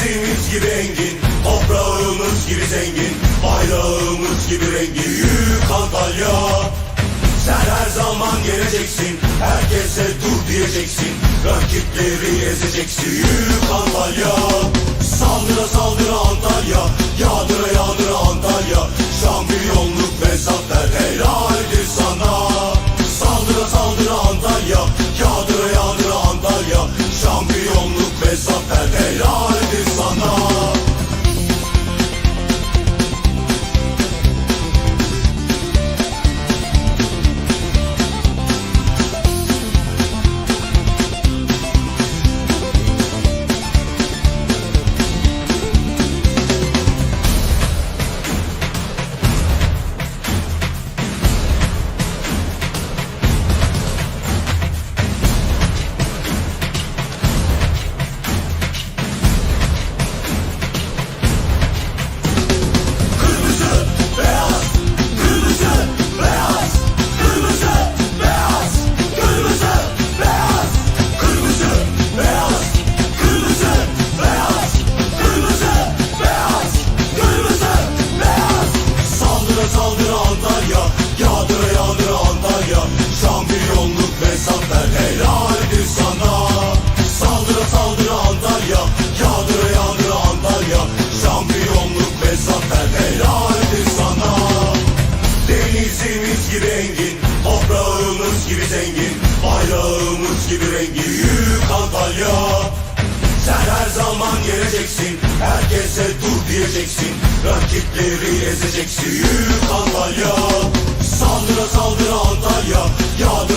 Denizimiz gibi engin Toprağımız gibi zengin Bayrağımız gibi rengin. Büyük Antalya. Sen her zaman geleceksin Herkese dur diyeceksin Rakipleri ezeceksin. Büyük Antalya. Saldıra saldıra Antalya Yağdıra yağdıra Antalya. Şampiyonluk ve zafer helaldir sana. Saldıra saldıra Antalya Yağdıra yağdıra Antalya. Şampiyonluk ve zafer helaldir sana toprağımız gibi zengin, bayrağımız gibi rengin, büyük Antalya. Sen her zaman geleceksin, herkese dur diyeceksin, rakipleri ezeceksin, büyük Antalya. Saldıra saldıra Antalya, şampiyonluk